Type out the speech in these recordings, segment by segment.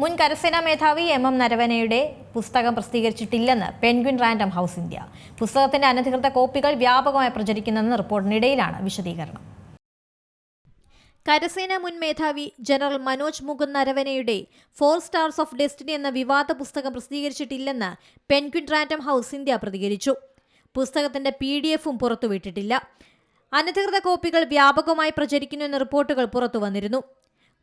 മുൻ കരസേനാ മേധാവി എം എം നരവനയുടെ പുസ്തകം പ്രസിദ്ധീകരിച്ചിട്ടില്ലെന്ന് പെൻഗ്വിൻ റാൻഡം ഹൗസ് ഇന്ത്യ. പുസ്തകത്തിന്റെ അനധികൃത കോപ്പികൾ വ്യാപകമായി പ്രചരിക്കുന്നെന്ന റിപ്പോർട്ടിനിടയിലാണ് വിശദീകരണം. കരസേന മുൻ മേധാവി ജനറൽ മനോജ് മുകുന്ദ് നരവനയുടെ ഫോർ സ്റ്റാർസ് ഓഫ് ഡെസ്റ്റിനി എന്ന വിവാദ പുസ്തകം പ്രസിദ്ധീകരിച്ചിട്ടില്ലെന്ന് പെൻഗ്വിൻ റാൻഡം ഹൗസ് ഇന്ത്യ പ്രതികരിച്ചു. പുസ്തകത്തിന്റെ പി ഡി എഫും പുറത്തുവിട്ടിട്ടില്ല. അനധികൃത കോപ്പികൾ വ്യാപകമായി പ്രചരിക്കുന്നു എന്ന റിപ്പോർട്ടുകൾ പുറത്തു വന്നിരുന്നു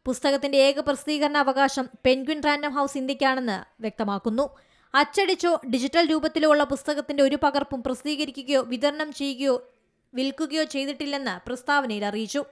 പുസ്തകത്തിന്റെ ഏക പ്രസിദ്ധീകരണ അവകാശം പെൻഗ്വിൻ റാൻഡം ഹൗസ് ഇന്ത്യക്കാണെന്ന് വ്യക്തമാക്കുന്നു. അച്ചടിച്ചോ ഡിജിറ്റൽ രൂപത്തിലോ ഉള്ള പുസ്തകത്തിന്റെ ഒരു പകർപ്പും പ്രസിദ്ധീകരിക്കുകയോ വിതരണം ചെയ്യുകയോ വിൽക്കുകയോ ചെയ്തിട്ടില്ലെന്ന് പ്രസ്താവനയിൽ അറിയിച്ചു.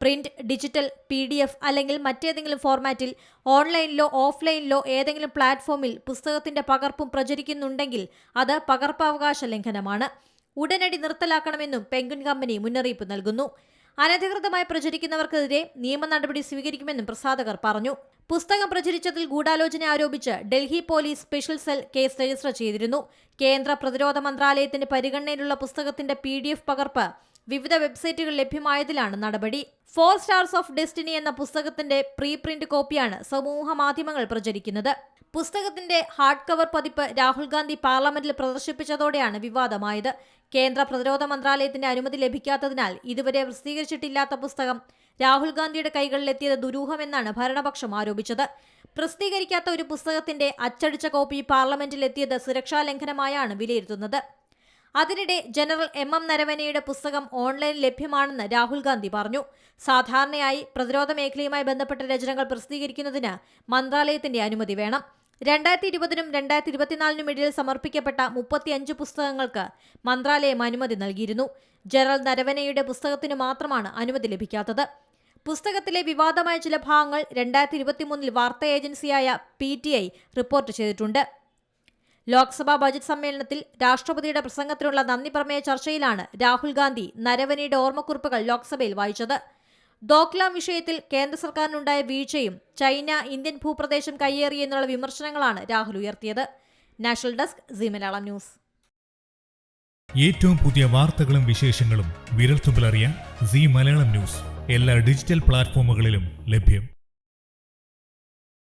Print digital P D F അല്ലെങ്കിൽ മറ്റേതെങ്കിലും ഫോർമാറ്റിൽ ഓൺലൈനിലോ ഓഫ്ലൈനിലോ ഏതെങ്കിലും പ്ലാറ്റ്ഫോമിൽ പുസ്തകത്തിന്റെ പകർപ്പും പ്രചരിക്കുന്നുണ്ടെങ്കിൽ അത് പകർപ്പവകാശ ലംഘനമാണ്. ഉടനടി നിർത്തലാക്കണമെന്നും പെൻഗ്വിൻ കമ്പനി മുന്നറിയിപ്പ് നൽകുന്നു. അനധികൃതമായി പ്രചരിക്കുന്നവർക്കെതിരെ നിയമ നടപടി സ്വീകരിക്കുമെന്നും പ്രസാദകർ പറഞ്ഞു. പുസ്തകം പ്രചരിച്ചതിൽ ഗൂഢാലോചന ആരോപിച്ച് Delhi police special cell case register ചെയ്തിരുന്നു. കേന്ദ്ര പ്രതിരോധ മന്ത്രാലയത്തിന്റെ പരിഗണനയിലുള്ള പുസ്തകത്തിന്റെ പി പകർപ്പ് വിവിധ വെബ്സൈറ്റുകൾ ലഭ്യമായതിലാണ് നടപടി. ഫോർ സ്റ്റാർസ് ഓഫ് ഡെസ്റ്റിനി എന്ന പുസ്തകത്തിന്റെ പ്രീ പ്രിന്റ് കോപ്പിയാണ് സമൂഹ മാധ്യമങ്ങൾ പ്രചരിക്കുന്നത്. പുസ്തകത്തിന്റെ ഹാർഡ് കവർ പതിപ്പ് രാഹുൽ ഗാന്ധി പാർലമെന്റിൽ പ്രദർശിപ്പിച്ചതോടെയാണ് വിവാദമായത്. കേന്ദ്ര പ്രതിരോധ മന്ത്രാലയത്തിന്റെ അനുമതി ലഭിക്കാത്തതിനാൽ ഇതുവരെ പ്രസിദ്ധീകരിച്ചിട്ടില്ലാത്ത പുസ്തകം രാഹുൽ ഗാന്ധിയുടെ കൈകളിലെത്തിയത് ദുരൂഹമെന്നാണ് ഭരണപക്ഷം ആരോപിച്ചത്. പ്രസിദ്ധീകരിക്കാത്ത ഒരു പുസ്തകത്തിന്റെ അച്ചടിച്ച കോപ്പി പാർലമെന്റിലെത്തിയത് സുരക്ഷാ ലംഘനമായാണ് വിലയിരുത്തുന്നത്. അതിനിടെ ജനറൽ എം എം നരവനയുടെ പുസ്തകം ഓൺലൈനിൽ ലഭ്യമാണെന്ന് രാഹുൽ ഗാന്ധി പറഞ്ഞു. സാധാരണയായി പ്രതിരോധ മേഖലയുമായി ബന്ധപ്പെട്ട രചനകൾ പ്രസിദ്ധീകരിക്കുന്നതിന് മന്ത്രാലയത്തിന്റെ അനുമതി വേണം. രണ്ടായിരത്തി ഇരുപതിനും രണ്ടായിരത്തി ഇരുപത്തിനാലിനും ഇടയിൽ സമർപ്പിക്കപ്പെട്ട മുപ്പത്തിയഞ്ച് പുസ്തകങ്ങൾക്ക് മന്ത്രാലയം അനുമതി നൽകിയിരുന്നു. ജനറൽ നരവനയുടെ പുസ്തകത്തിന് മാത്രമാണ് അനുമതി ലഭിക്കാത്തത്. പുസ്തകത്തിലെ വിവാദമായ ചില ഭാഗങ്ങൾ രണ്ടായിരത്തി ഇരുപത്തിമൂന്നിൽ വാർത്താ ഏജൻസിയായ പി ടി ഐ റിപ്പോർട്ട് ചെയ്തിട്ടുണ്ട്. ലോക്സഭാ ബജറ്റ് സമ്മേളനത്തിൽ രാഷ്ട്രപതിയുടെ പ്രസംഗത്തിനുള്ള നന്ദി പ്രമേയ ചർച്ചയിലാണ് രാഹുൽ ഗാന്ധി നരവനിയുടെ ഓർമ്മക്കുറിപ്പുകൾ ലോക്സഭയിൽ വായിച്ചത്. ദോക്ലാം വിഷയത്തിൽ കേന്ദ്ര സർക്കാരിനുണ്ടായ വീഴ്ചയും ചൈന ഇന്ത്യൻ ഭൂപ്രദേശം കയ്യേറി എന്നുള്ള വിമർശനങ്ങളാണ് രാഹുൽ ഉയർത്തിയത്. National desk Zee Malayalam News. ഏറ്റവും പുതിയ വാർത്തകളും വിശേഷങ്ങളും വിരൽത്തുമ്പിലറിയാൻ സി മലയാളം ന്യൂസ്. എല്ലാ ഡിജിറ്റൽ പ്ലാറ്റ്ഫോമുകളിലും ലഭ്യം.